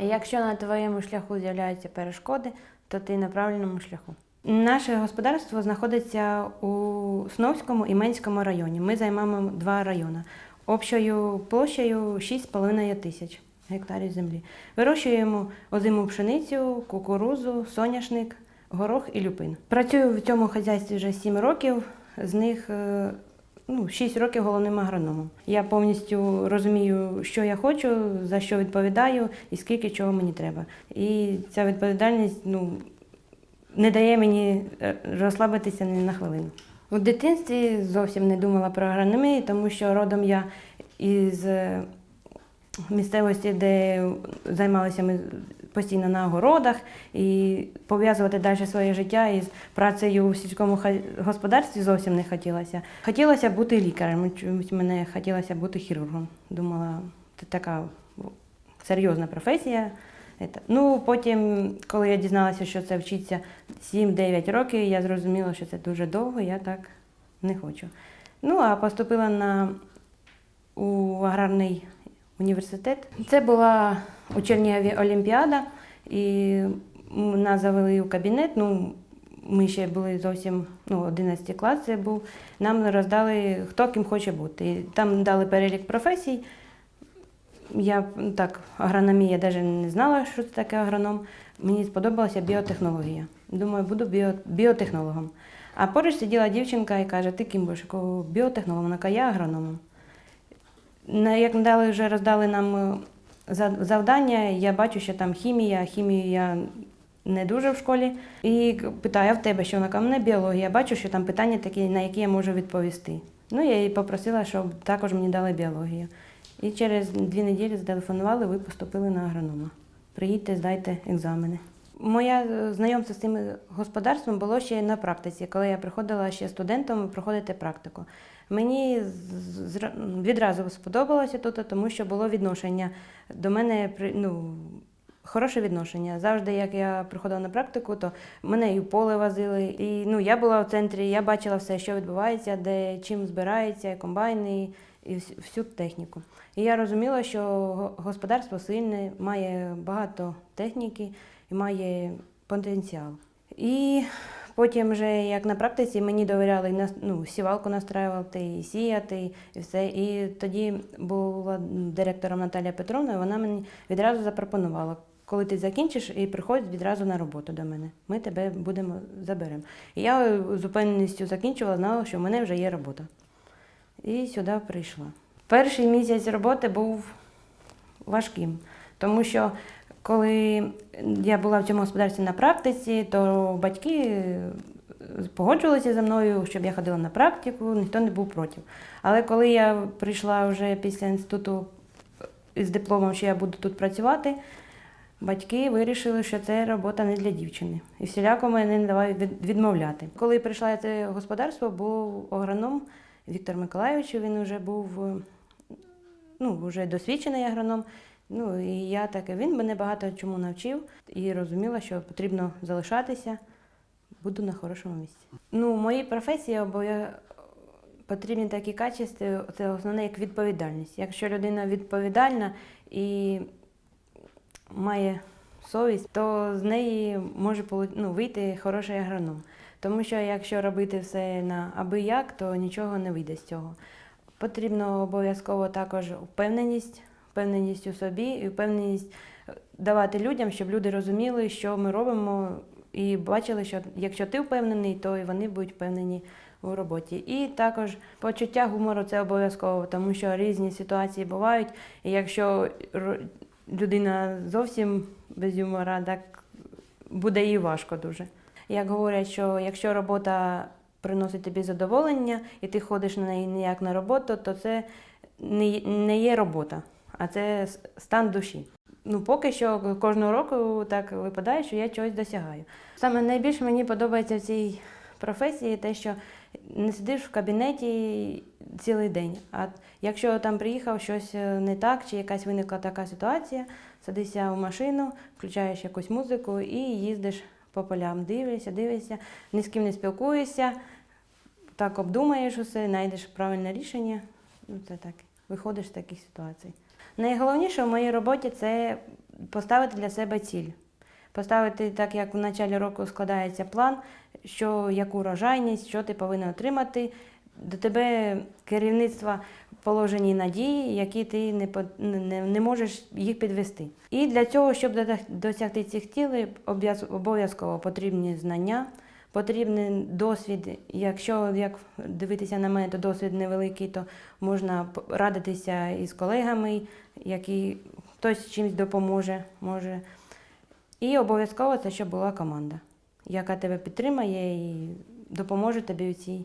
Якщо на твоєму шляху з'являються перешкоди, то ти на правильному шляху. Наше господарство знаходиться у Сновському і Менському районі. Ми займаємо два райони. Общою площею 6,5 тисяч гектарів землі. Вирощуємо озиму пшеницю, кукурузу, соняшник, горох і люпин. Працюю в цьому хазяйстві вже 7 років, з них е, ну, 6 років головним агрономом. Я повністю розумію, що я хочу, за що відповідаю і скільки чого мені треба. І ця відповідальність ну, не дає мені е, розслабитися ні на хвилину. У дитинстві зовсім не думала про агрономію, тому що родом я із е, місцевості, де займалися ми постійно на огородах, і пов'язувати далі своє життя із працею у сільському господарстві зовсім не хотілося. Хотілося бути лікарем, чомусь мене хотілося бути хірургом. Думала, це така серйозна професія. Ну, потім, коли я дізналася, що це вчиться 7-9 років, я зрозуміла, що це дуже довго, я так не хочу. Ну, а поступила на у аграрний університет. Це була у Олімпіада, і нас завели у кабінет. Ну, ми ще були зовсім ну, 11 клас це був. Нам роздали, хто ким хоче бути. І там дали перелік професій. Я так, агрономія, навіть не знала, що це таке агроном. Мені сподобалася біотехнологія. Думаю, буду біо, біотехнологом. А поруч сиділа дівчинка і каже, ти ким будеш? Біотехнологом, вона каже, я агрономом. Як дали, вже роздали нам е, завдання, я бачу, що там хімія, хімію я не дуже в школі. І питаю, в тебе що? Вона каже, «У мене біологія. Я бачу, що там питання такі, на які я можу відповісти. Ну, я її попросила, щоб також мені дали біологію. І через дві неділі зателефонували, ви поступили на агронома. Приїдьте, здайте екзамени. Моє е, знайомство з цим господарством було ще на практиці, коли я приходила ще студентом проходити практику. Мені відразу сподобалося тут, тому що було відношення до мене ну, хороше відношення. Завжди, як я приходила на практику, то мене і поле возили. І ну, я була в центрі, я бачила все, що відбувається, де чим збирається, комбайни, і всю техніку. І я розуміла, що господарство сильне, має багато техніки і має потенціал. І потім, вже як на практиці, мені довіряли ну, сівалку настраювати, і сіяти, і все. І тоді була директором Наталія Петровна, і вона мені відразу запропонувала. Коли ти закінчиш і приходь відразу на роботу до мене, ми тебе будемо заберемо. І я з упевненістю закінчувала, знала, що в мене вже є робота. І сюди прийшла. Перший місяць роботи був важким, тому що коли я була в цьому господарстві на практиці, то батьки е, погоджувалися зі мною, щоб я ходила на практику, ніхто не був проти. Але коли я прийшла вже після інституту з дипломом, що я буду тут працювати, батьки вирішили, що це робота не для дівчини. І всіляко мене не давали відмовляти. Коли прийшла я це господарство, був агроном Віктор Миколайович, він вже був е, ну, вже досвідчений агроном. Ну і я таке, він мене багато чому навчив і розуміла, що потрібно залишатися, буду на хорошому місці. Ну, в моїй професії обов'я... потрібні такі качества, це основне як відповідальність. Якщо людина відповідальна і має совість, то з неї може ну, вийти хороший агроном. Тому що якщо робити все на аби як, то нічого не вийде з цього. Потрібно обов'язково також впевненість, впевненість у собі і впевненість е, давати людям, щоб люди розуміли, що ми робимо, і бачили, що якщо ти впевнений, то і вони будуть впевнені у роботі. І також почуття гумору це обов'язково, тому що різні ситуації бувають. І якщо людина зовсім без юмора, так буде їй важко дуже. Як говорять, що якщо робота приносить тобі задоволення, і ти ходиш на неї не як на роботу, то це не є робота, а це стан душі. Ну, поки що кожного року так випадає, що я чогось досягаю. Саме найбільше мені подобається в цій професії те, що не сидиш в кабінеті цілий день. А якщо там приїхав щось е, не так, чи якась виникла така ситуація, садишся в машину, включаєш якусь музику і їздиш по полям. Дивишся, дивишся, ні з ким не спілкуєшся, так обдумаєш усе, знайдеш правильне рішення. Ну, це так, виходиш з таких ситуацій. Найголовніше в моїй роботі це поставити для себе ціль. Поставити так, як в початку року складається план, що яку урожайність, що ти повинен отримати. До тебе керівництва положені надії, які ти не, не, не можеш їх підвести. І для цього, щоб досягти цих цілей, обов'язково потрібні знання, потрібний досвід. Якщо як дивитися на мене, то досвід невеликий, то можна радитися із колегами, які хтось чимось допоможе. може. І обов'язково це, щоб була команда, яка тебе підтримає і допоможе тобі у цій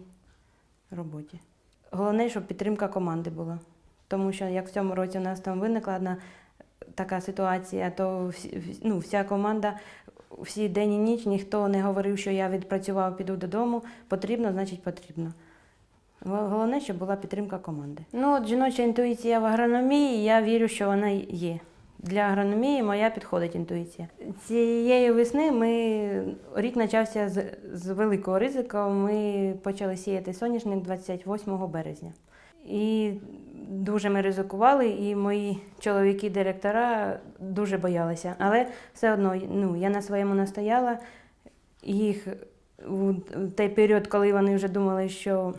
роботі. Головне, щоб підтримка команди була. Тому що як в цьому році у нас там виникла одна така ситуація, то ну, вся команда, всі день і ніч ніхто не говорив, що я відпрацював, піду додому. Потрібно, значить потрібно. Головне, щоб була підтримка команди. Ну, от жіноча інтуїція в агрономії, я вірю, що вона є. Для агрономії моя підходить інтуїція. Цієї весни ми рік почався з, з великого ризику. Ми почали сіяти соняшник 28 березня. І дуже ми ризикували, і мої чоловіки-директора дуже боялися. Але все одно ну, я на своєму настояла. Їх у той період, коли вони вже думали, що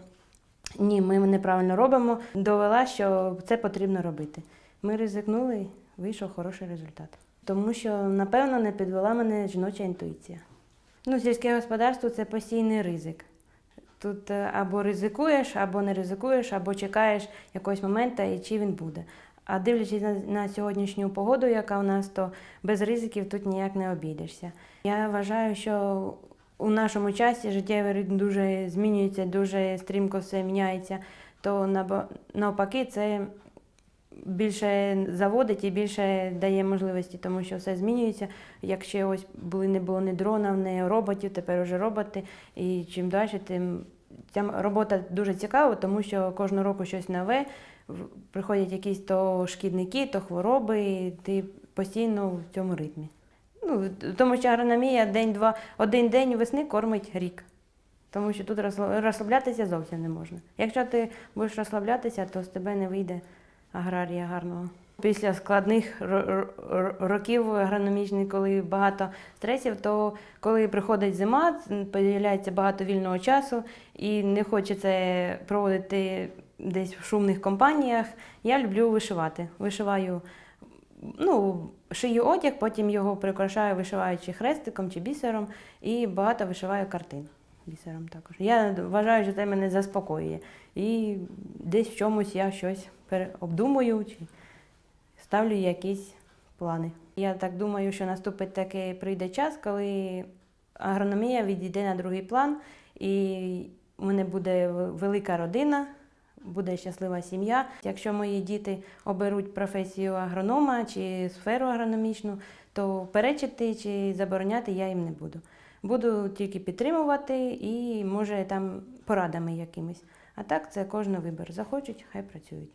ні, ми неправильно робимо, довела, що це потрібно робити. Ми ризикнули, вийшов хороший результат. Тому що, напевно, не підвела мене жіноча інтуїція. Ну, сільське господарство це постійний ризик. Тут е, або ризикуєш, або не ризикуєш, або чекаєш якогось моменту, і чи він буде. А дивлячись на, на сьогоднішню погоду, яка у нас, то без ризиків тут ніяк не обійдешся. Я вважаю, що у нашому часі життєвий ритм дуже змінюється, дуже стрімко все міняється, то навпаки, це більше заводить і більше дає можливості, тому що все змінюється. Якщо ось були не було ні дронів, ні роботів, тепер вже роботи. І чим далі, тим ця робота дуже цікава, тому що кожного року щось нове. Приходять якісь то шкідники, то хвороби, і ти постійно в цьому ритмі. Ну, тому що агрономія день-два, один день весни кормить рік. Тому що тут розслаблятися зовсім не можна. Якщо ти будеш розслаблятися, то з тебе не вийде аграрія гарного. Після складних ро- ро- ро- років агрономічних, коли багато стресів, то коли приходить зима, з'являється багато вільного часу і не хочеться проводити десь в шумних компаніях. Я люблю вишивати. Вишиваю, ну, шию одяг, потім його прикрашаю, вишиваючи хрестиком чи бісером, і багато вишиваю картин бісером також. Я вважаю, що це мене заспокоює. І десь в чомусь я щось обдумую чи ставлю якісь плани. Я так думаю, що наступить такий прийде час, коли агрономія відійде на другий план, і в мене буде велика родина, буде щаслива сім'я. Якщо мої діти оберуть професію агронома чи сферу агрономічну, то перечити чи забороняти я їм не буду. Буду тільки підтримувати і, може, там порадами якимись. А так це кожен вибір. Захочуть, хай працюють.